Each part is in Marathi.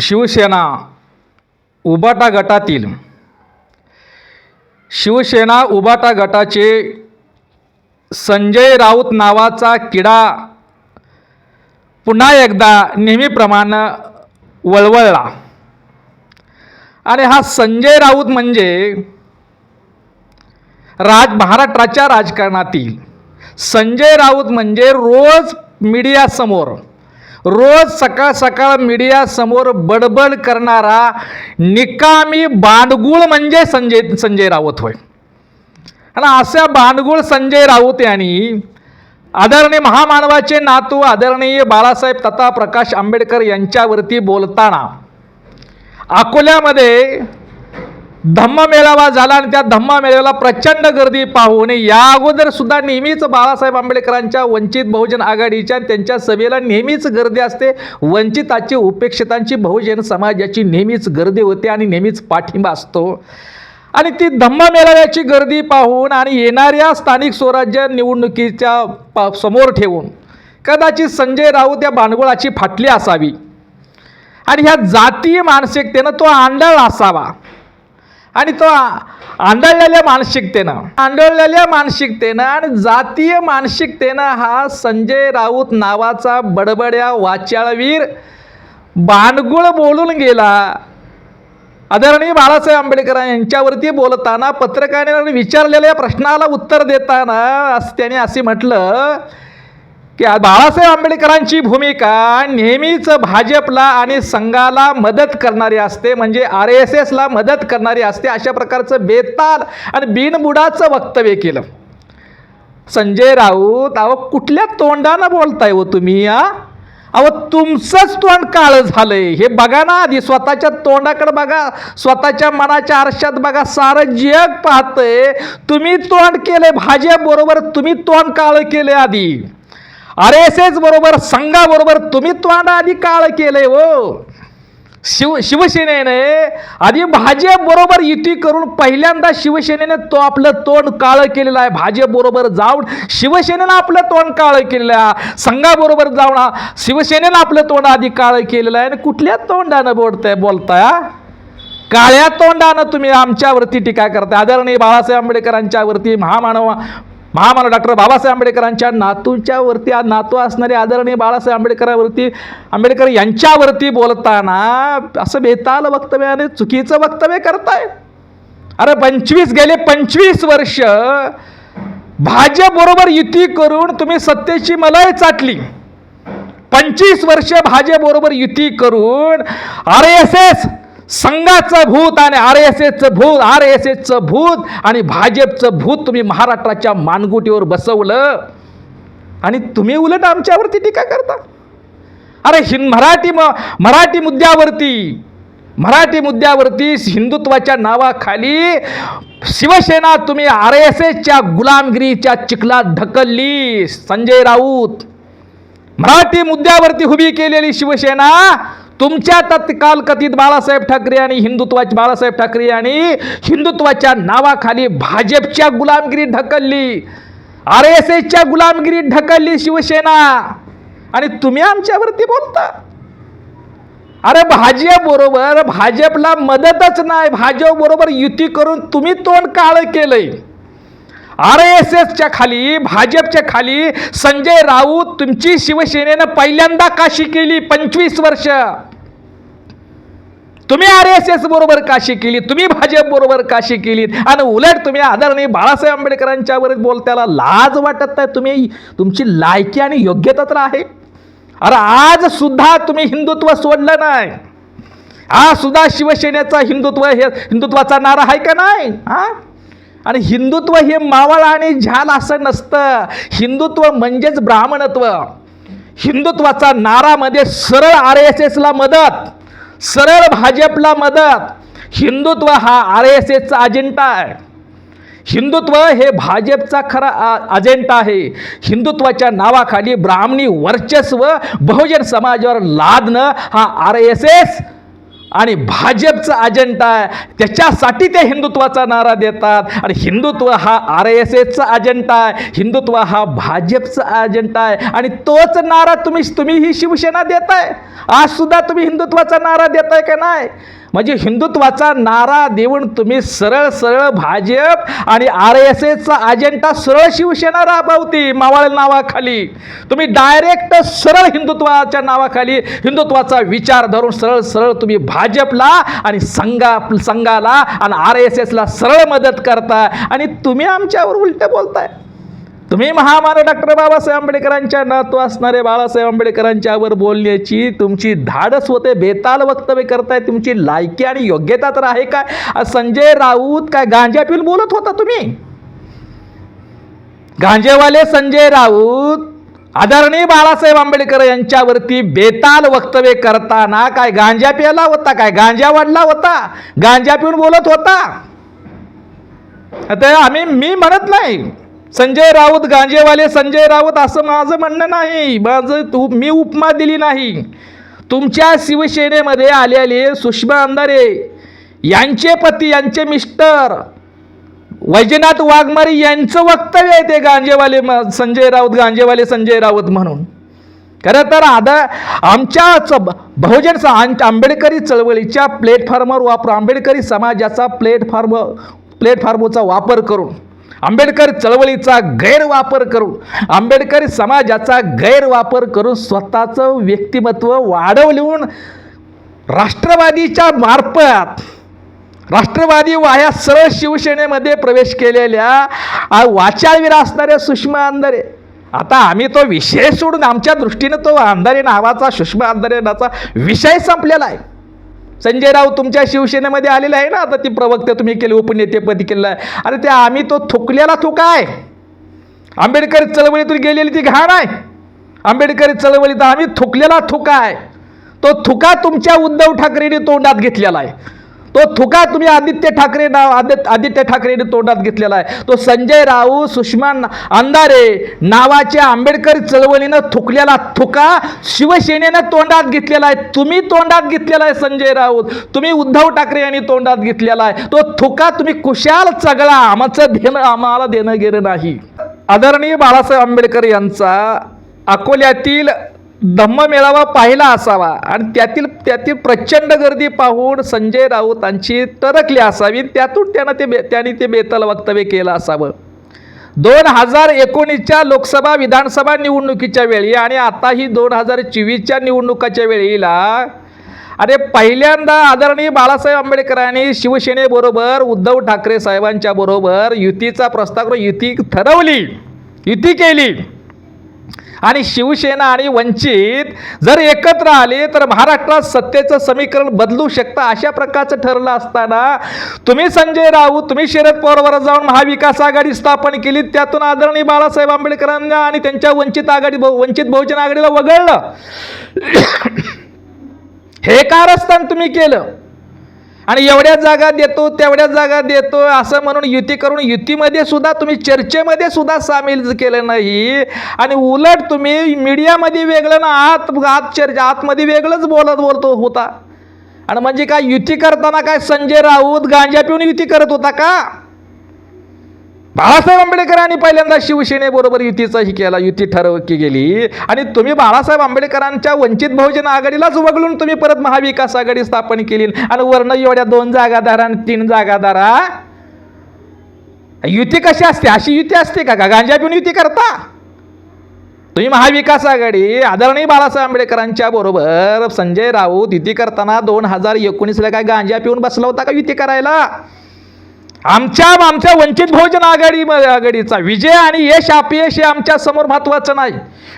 शिवसेना उबाटा गटातील शिवसेना उबाटा गटाचे संजय राऊत नावाचा किडा पुन्हा एकदा नेहमीप्रमाणे वळवळला. आणि हा संजय राऊत म्हणजे राज महाराष्ट्राच्या राजकारणातील संजय राऊत म्हणजे रोज मीडियासमोर रोज सकाळ सकाळ मीडियासमोर बडबड करणारा निकामी बांडगुळ म्हणजे संजय संजय राऊत होय. आणि अशा बांडगुळ संजय राऊत यांनी आदरणीय महामानवाचे नातू आदरणीय बाळासाहेब तथा प्रकाश आंबेडकर यांच्यावरती बोलताना अकोल्यामध्ये धम्म मेळावा झाला आणि त्या धम्म मेळाव्याला प्रचंड गर्दी पाहून या अगोदर सुद्धा नेहमीच बाळासाहेब आंबेडकरांच्या वंचित बहुजन आघाडीच्या आणि त्यांच्या सभेला नेहमीच गर्दी असते. वंचिताची उपेक्षितांची बहुजन समाजाची नेहमीच गर्दी होते आणि नेहमीच पाठिंबा असतो. आणि ती धम्म मेळाव्याची गर्दी पाहून आणि येणाऱ्या स्थानिक स्वराज्य निवडणुकीच्या पा समोर ठेवून कदाचित संजय राऊत या भांडवळाची फाटली असावी. आणि ह्या जातीय मानसिकतेनं तो आंधळ असावा. आणि तो आंधळलेल्या मानसिकतेनं आंधळलेल्या मानसिकतेनं आणि जातीय मानसिकतेनं हा संजय राऊत नावाचा बडबड्या वाचाळवीर बाणगुळ बोलून गेला. आदरणीय बाळासाहेब आंबेडकर यांच्यावरती बोलताना पत्रकारांनी विचारलेल्या प्रश्नाला उत्तर देताना असं त्याने असे म्हटलं की बाळासाहेब आंबेडकरांची भूमिका नेहमीच भाजपला आणि संघाला मदत करणारी असते म्हणजे आर एस एसला मदत करणारी असते अशा प्रकारचं बेताल आणि बिनबुडाचं वक्तव्य केलं. संजय राऊत अहो कुठल्या तोंडानं बोलताय हो तुम्ही या अहो तुमचंच तोंड काळं झालंय. हे बघा ना आधी स्वतःच्या तोंडाकडे बघा स्वतःच्या मनाच्या आरशात बघा सारं जग पाहतंय. तुम्ही तोंड केलंय भाजप बरोबर तुम्ही तोंड काळं केलंय आधी. आर एस एस बरोबर संघाबरोबर तुम्ही तोंड आधी काळ केलंय हो. शिव शिवसेनेने आधी भाजप बरोबर युती करून पहिल्यांदा शिवसेनेने तो आपलं तोंड काळं केलेलं आहे. भाजप बरोबर जाऊन शिवसेनेनं आपलं तोंड काळं केलेलं आहे. संघाबरोबर जाऊन हा शिवसेनेनं आपलं तोंड आधी काळं केलेलं आहे. आणि कुठल्या तोंडानं बोलताय बोलताय काळ्या तोंडानं तुम्ही आमच्यावरती टीका करताय. आदरणीय बाळासाहेब आंबेडकरांच्यावरती महामानव महामानव डॉक्टर बाबासाहेब आंबेडकरांच्या नातूच्या वरती नातू असणारे आदरणीय बाळासाहेब आंबेडकरांवरती आंबेडकर यांच्यावरती बोलताना असं बेताल वक्तव्याने चुकीचं वक्तव्य करताय. अरे पंचवीस गेले पंचवीस वर्ष भाजपबरोबर युती करून तुम्ही सत्तेची मलाई चाटली. पंचवीस वर्ष भाजपबरोबर युती करून आर एस एस संघाचं भूत आणि आर एस एसचं भूत आर एस एसचं भूत आणि भाजपचं भूत तुम्ही महाराष्ट्राच्या मानगुटीवर बसवलं. आणि तुम्ही उलट आमच्यावरती टीका करता. अरे हिंद मराठी म मराठी मुद्द्यावरती मराठी मुद्द्यावरती हिंदुत्वाच्या नावाखाली शिवसेना तुम्ही आर एस एसच्या गुलामगिरीच्या चिखलात ढकलली. संजय राऊत. मराठी मुद्द्यावरती उभी केलेली शिवसेना तुमच्या तत्काल कथित बाळासाहेब ठाकरे आणि हिंदुत्वाचे बाळासाहेब ठाकरे आणि हिंदुत्वाच्या नावाखाली भाजपच्या गुलामगिरीत ढकलली. आर एस एसच्या गुलामगिरीत ढकलली शिवसेना. आणि तुम्ही आमच्यावरती बोलता. अरे भाजप बरोबर भाजपला मदतच नाही. भाजप बरोबर युती करून तुम्ही तोंड काळं केलंय. आर एस एसच्या खाली भाजपच्या खाली संजय राऊत तुमची शिवसेनेनं पहिल्यांदा काशी केली पंचवीस वर्ष. तुम्ही आर एस एस बरोबर काशी केली तुम्ही भाजप बरोबर काशी केली आणि उलट तुम्ही आदरणीय बाळासाहेब आंबेडकरांच्यावर बोलत्याला लाज वाटत नाही तुम्ही तुमची लायकी आणि योग्यता तर आहे. अरे आज सुद्धा तुम्ही हिंदुत्व सोडलं नाही. हा सुद्धा शिवसेनेचा हिंदुत्व हे हिंदुत्वाचा नारा आहे का नाही? हा आणि हिंदुत्व हे मावळ आणि झाल असं नसतं. हिंदुत्व म्हणजेच ब्राह्मणत्व. हिंदुत्वाचा नारामध्ये सरळ आर एस एसला मदत. सरळ भाजपला मदत. हिंदुत्व हा आर एस एसचा अजेंडा आहे. हिंदुत्व हे भाजपचा खरा आ- अजेंडा आहे. हिंदुत्वाच्या नावाखाली ब्राह्मणी वर्चस्व बहुजन समाजावर लादणं हा आर एस एस आणि भाजपचा अजेंडा आहे. त्याच्यासाठी ते हिंदुत्वाचा नारा देतात. आणि हिंदुत्व हा आर एस एसचा अजेंडा आहे. हिंदुत्व हा भाजपचा अजेंडा आहे. आणि तोच नारा तुम्ही तुम्ही ही शिवसेना देताय. आज सुद्धा तुम्ही हिंदुत्वाचा नारा देताय का नाही? म्हणजे हिंदुत्वाचा नारा देऊन तुम्ही सरळ सरळ भाजप आणि आर एस एसचा अजेंडा सरळ शिवसेना राबवती मावळ नावाखाली. तुम्ही डायरेक्ट सरळ हिंदुत्वाच्या नावाखाली हिंदुत्वाचा विचार धरून सरळ सरळ तुम्ही भाजपला आणि संघा संघाला आणि आर एस एसला सरळ मदत करताय आणि तुम्ही आमच्यावर उलट बोलताय. तुम्ही महामानव डॉक्टर बाबासाहेब आंबेडकरांच्या नातू असणारे बाळासाहेब आंबेडकरांच्यावर बोलण्याची तुमची धाडस होते बेताल वक्तव्य करताय तुमची लायकी आणि योग्यता तर आहे काय? संजय राऊत काय गांजा पिऊन बोलत होता तुम्ही? गांजेवाले संजय राऊत आदरणीय बाळासाहेब आंबेडकर यांच्यावरती बेताल वक्तव्य करताना काय गांजा प्याला होता काय गांजा वाढला होता गांजा पिऊन बोलत होता? आता आम्ही मी म्हणत नाही. संजय राऊत गांजेवाले संजय राऊत असं माझं म्हणणं नाही. माझं तू मी उपमा दिली नाही. तुमच्या शिवसेनेमध्ये आलेले सुषमा अंधारे यांचे पती यांचे मिस्टर वैजनाथ वाघमारे यांचं वक्तव्य आहे ते गांजेवाले म- संजय राऊत गांजेवाले संजय राऊत म्हणून. खरं तर आता आमच्या च- बहुजन आंबेडकरी चळवळीच्या प्लॅटफॉर्मवर वापर आंबेडकरी समाजाचा प्लॅटफॉर्म प्लॅटफॉर्मचा वापर करून. आंबेडकर चळवळीचा गैरवापर करून आंबेडकरी समाजाचा गैरवापर करून स्वतःचं व्यक्तिमत्व वाढवलेऊन राष्ट्रवादीच्या मार्फत राष्ट्रवादी वाया सरळ शिवसेनेमध्ये प्रवेश केलेल्या आ, वाचाळवीर असणाऱ्या सुषमा अंधारे. आता आम्ही तो विषय सोडून आमच्या दृष्टीनं तो अंधारे नावाचा सुषमा अंधारे नावाचा विषय संपलेला आहे. संजय राऊत तुमच्या शिवसेनेमध्ये आलेला आहे ना? आता ती प्रवक्ते तुम्ही केले उपनेतेपदी केलं आहे. अरे ते आम्ही तो थुकलेला थुका आहे आंबेडकर चळवळीतून गेलेली ती घाण आहे. आंबेडकर चळवळीत आम्ही थुकलेला थुका आहे तो थुका तुमच्या उद्धव ठाकरेने तोंडात घेतलेला आहे. तो थुका तुम्ही आदित्य ठाकरे नाव आदित्य आदित्य ठाकरेने तोंडात घेतलेला आहे. तो संजय राऊत सुषमा अंधारे नावाच्या आंबेडकर चळवळीनं थुकलेला थुका शिवसेनेनं तोंडात घेतलेला आहे. तुम्ही तोंडात घेतलेला आहे संजय राऊत. तुम्ही उद्धव ठाकरे यांनी तोंडात घेतलेला आहे. तो थुका तुम्ही कुशाल चगळा. आमचं देणं आम्हाला देणं गेलं नाही. आदरणीय बाळासाहेब आंबेडकर यांचा अकोल्यातील धम्म मेळावा पाहिला असावा. आणि त्यातील त्यातील प्रचंड गर्दी पाहून संजय राऊतांची टरकली असावी त्यातून त्यानं ते बे त्यांनी ते बेतल वक्तव्य केलं असावं. दोन हजार एकोणीसच्या लोकसभा विधानसभा निवडणुकीच्या वेळी आणि आताही दोन हजार चोवीसच्या निवडणुकाच्या वेळीला अरे पहिल्यांदा आदरणीय बाळासाहेब आंबेडकरांनी शिवसेनेबरोबर उद्धव ठाकरे साहेबांच्या बरोबर युतीचा प्रस्ताव युती ठरवली युती केली. आणि शिवसेना आणि वंचित जर एकत्र आले तर महाराष्ट्रात सत्तेचं समीकरण बदलू शकतं अशा प्रकारचं ठरलं असताना तुम्ही संजय राऊत तुम्ही शरद पवारवर जाऊन महाविकास आघाडी स्थापन केली त्यातून आदरणीय बाळासाहेब आंबेडकरांना आणि त्यांच्या वंचित आघाडी बहु- वंचित बहुजन आघाडीला वगळलं. हे कारस्थान तुम्ही केलं. आणि एवढ्या जागा देतो तेवढ्या जागा देतो असं म्हणून युती करून युतीमध्ये सुद्धा तुम्ही चर्चेमध्ये सुद्धा सामील केलं नाही. आणि उलट तुम्ही मीडियामध्ये वेगळं ना आत आत चर्चा आतमध्ये वेगळंच बोलत बोलतो होता. आणि म्हणजे काय युती करताना काय संजय राऊत गांजा पिऊन युती करत होता का? बाळासाहेब आंबेडकरांनी पहिल्यांदा शिवसेनेबरोबर युतीचाही केला युती ठरव की गेली. आणि तुम्ही बाळासाहेब आंबेडकरांच्या वंचित बहुजन आघाडीलाच वगळून तुम्ही परत महाविकास आघाडी स्थापन केली. आणि वर्ण एवढ्या दोन जागादारा आणि तीन जागादारा युती कशी असते? अशी युती असते का? का गांजा पिऊन युती करता? तुम्ही महाविकास आघाडी आदरणीय बाळासाहेब आंबेडकरांच्या बरोबर संजय राऊत युती करताना दोन हजार एकोणीसला काय गांजा पिऊन बसला होता का युती करायला? आमच्या आमच्या वंचित बहुजन आघाडी आघाडीचा विजय आणि यश अपयश हे आमच्यासमोर महत्वाचं नाही.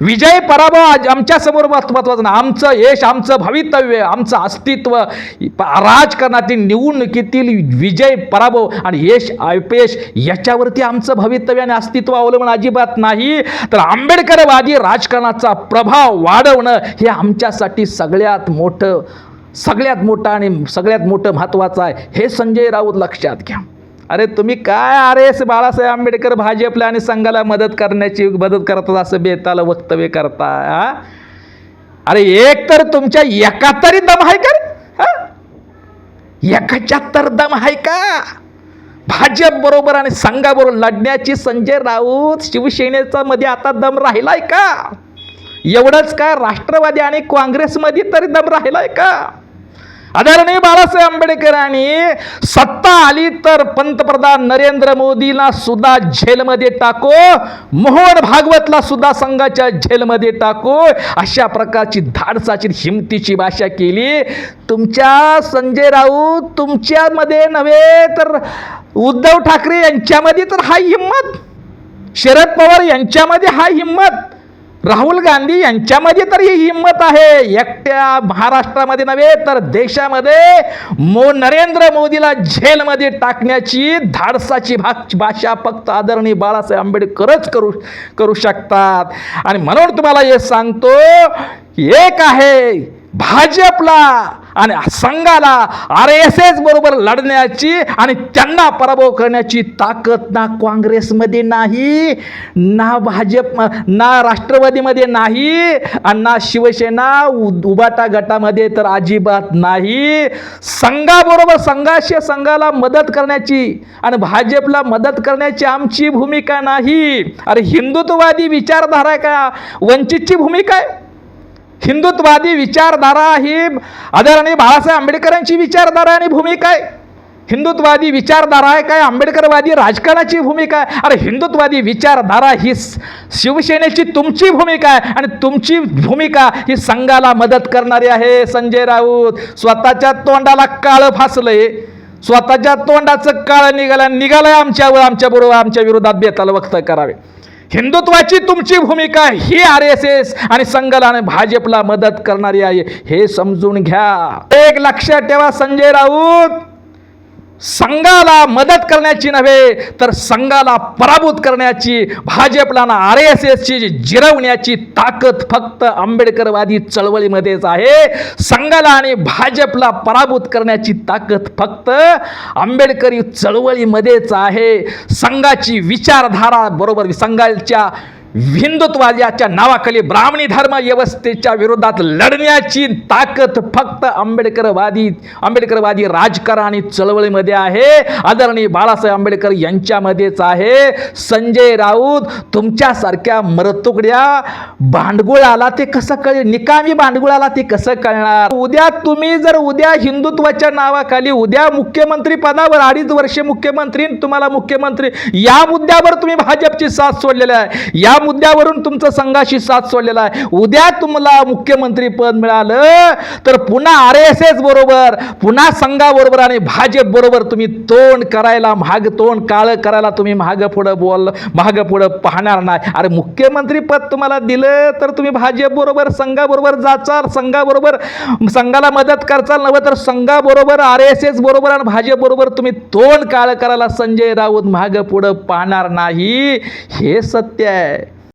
विजय पराभव आज आमच्यासमोर महत्वाचं नाही. आमचं यश आमचं भवितव्य आमचं अस्तित्व राजकारणातील निवडणुकीतील विजय पराभव आणि यश अपयश याच्यावरती आमचं भवितव्य आणि अस्तित्व अवलंबून अजिबात नाही. तर आंबेडकरवादी राजकारणाचा प्रभाव वाढवणं हे आमच्यासाठी सगळ्यात मोठं सगळ्यात मोठं आणि सगळ्यात मोठं महत्त्वाचं आहे. हे संजय राऊत लक्षात घ्या. अरे तुम्ही काय आर एस बाळासाहेब आंबेडकर भाजपला आणि संघाला मदत करण्याची मदत करतात असं बेताला वक्तव्य करता हा? अरे एक तर तुमच्या एका तरी दम आहे का हा? एकाच्या तर दम आहे का भाजप बरोबर आणि संघाबरोबर लढण्याची संजय राऊत शिवसेनेचा मध्ये आता दम राहिलाय का एवढंच का राष्ट्रवादी आणि काँग्रेसमध्ये तरी दम राहिलाय का आदरणीय बाळासाहेब आंबेडकरांनी सत्ता आली तर पंतप्रधान नरेंद्र मोदीला सुद्धा झेलमध्ये टाको मोहन भागवतला सुद्धा संघाच्या झेलमध्ये टाको अशा प्रकारची धाडसाची हिमतीची भाषा केली. तुमच्या संजय राऊत तुमच्यामध्ये नव्हे तर उद्धव ठाकरे यांच्यामध्ये तर हा हिंमत. शरद पवार यांच्यामध्ये हा हिंमत. राहुल गांधी यांच्यामध्ये तर ही हिंमत आहे. एकट्या महाराष्ट्रामध्ये नव्हे तर देशामध्ये मो नरेंद्र मोदीला झेलमध्ये टाकण्याची धाडसाची भा भाषा फक्त आदरणीय बाळासाहेब आंबेडकरच करू करू शकतात. आणि म्हणून तुम्हाला हे सांगतो एक आहे भाजपला आणि संघाला आर एस एस बरोबर लढण्याची आणि त्यांना पराभव करण्याची ताकद ना काँग्रेसमध्ये नाही ना भाजप ना राष्ट्रवादीमध्ये नाही आणि ना शिवसेना उ- उबाटा गटामध्ये तर अजिबात नाही. संघाबरोबर संघाशी संघाला मदत करण्याची आणि भाजपला मदत करण्याची आमची भूमिका नाही. अरे हिंदुत्ववादी विचारधारा का? वंचितची भूमिका आहे? हिंदुत्ववादी विचारधारा ही आदरणीय बाळासाहेब आंबेडकरांची विचारधारा आणि भूमिका आहे. हिंदुत्ववादी विचारधारा आहे काय? आंबेडकरवादी राजकारणाची भूमिका आहे? अरे हिंदुत्ववादी विचारधारा ही शिवसेनेची तुमची भूमिका आहे आणि तुमची भूमिका ही संघाला मदत करणारी आहे. संजय राऊत स्वतःच्या तोंडाला काळं फासलंय. स्वतःच्या तोंडाचं काळं निघालं निघालंय आमच्यावर आमच्याबरोबर आमच्या विरोधात बेताल वक्त करावे. हिंदुत्वाची तुमची भूमिका ही आर एस एस आणि संघाला आणि भाजपला मदत करणारी आहे. हे समजून घ्या. एक लक्षात ठेवा संजय राऊत. संघाला मदत करण्याची नव्हे तर संघाला पराभूत करण्याची भाजपला ना आर एस एसची जिरवण्याची ताकद फक्त आंबेडकरवादी चळवळीमध्येच आहे. संघाला आणि भाजपला पराभूत करण्याची ताकद फक्त आंबेडकरी चळवळीमध्येच आहे. संघाची विचारधारा बरोबर संघाच्या हिंदुत्वाद्याच्या नावाखाली ब्राह्मणी धर्म व्यवस्थेच्या विरोधात लढण्याची ताकद फक्त आंबेडकरवादी आंबेडकरवादी राजकारण आणि चळवळीमध्ये आहे. आदरणीय बाळासाहेब आंबेडकर यांच्यामध्येच आहे. संजय राऊत तुमच्यासारख्या मरतुकड्या भांडगुळाला ते कसं कळेल निकामी भांडगुळाला ते कसं कळणार? उद्या तुम्ही जर उद्या हिंदुत्वाच्या नावाखाली उद्या मुख्यमंत्री पदावर अडीच वर्षे मुख्यमंत्री तुम्हाला मुख्यमंत्री या मुद्द्यावर तुम्ही भाजपची साथ सोडलेला आहे. या या मुद्द्यावरून तुमचं संघाशी साथ सोडलेला आहे. उद्या तुम्हाला मुख्यमंत्री पद मिळालं तर पुन्हा आर एस एस बरोबर पुन्हा संघाबरोबर आणि भाजप बरोबर तुम्ही तोंड करायला महाग तोंड काळं करायला तुम्ही महाग पुढं बोल महाग पुढं पाहणार नाही. अरे मुख्यमंत्री पद तुम्हाला दिलं तर तुम्ही भाजप बरोबर संघाबरोबर जाचाल संघाबरोबर संघाला मदत करचाल नव्हे तर संघाबरोबर आर एस एस बरोबर आणि भाजप बरोबर तुम्ही तोंड काळं करायला संजय राऊत महाग पुढं पाहणार नाही. हे सत्य आहे.